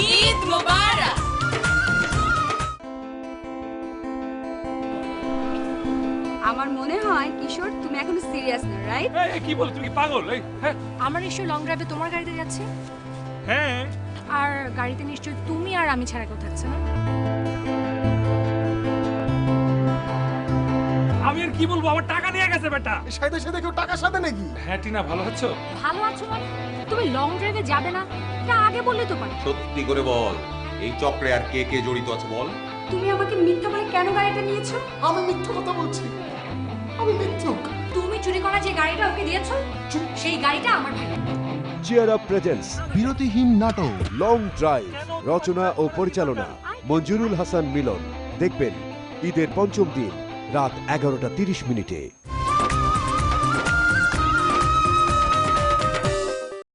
ঈদ মোবারক। আমার মনে হয় কিশোর তুমি এখনও সিরিয়াস না রাইট এই, কি বল তুমি কি পাগল? এই হ্যাঁ। আমার নিশ্চয়ই লং ড্রাইভে তোমার গাড়িতে যাচ্ছে? হ্যাঁ। আর গাড়িতে নিশ্চয়ই তুমি আর আমি ছাড়া কেউ থাকছে না? কি বলব? আমার টাকা নিয়ে গেছে বেটা। সাথে সাথে কেউ টাকা সাথে নাকি? হ্যাঁ টিনা ভালো আছো? ভালো আছো মানে? তুমি লং ড্রাইভে যাবে না? এটা আগে বললে তো পারে সত্যি করে বল এই চক্রে আর কে কে জড়িত আছে বল? তুমি আমাকে মিথ্যা বলে কেন গাড়িটা নিয়েছো? আমি মিথ্যে কথা বলছি। আমি মিথ্যুক তুমি চুরি করা যে গাড়িটা ওকে দিয়েছ সেই গাড়িটা আমার ভাই চেয়ার আপ প্রেজেন্টস বিরতিহীন নাটক লং ড্রাইভ রচনা ও পরিচালনা মঞ্জুরুল হাসান মিলন। দেখবেন ঈদের পঞ্চম দিন। রাত এগারোটা তিরিশ মিনিটে।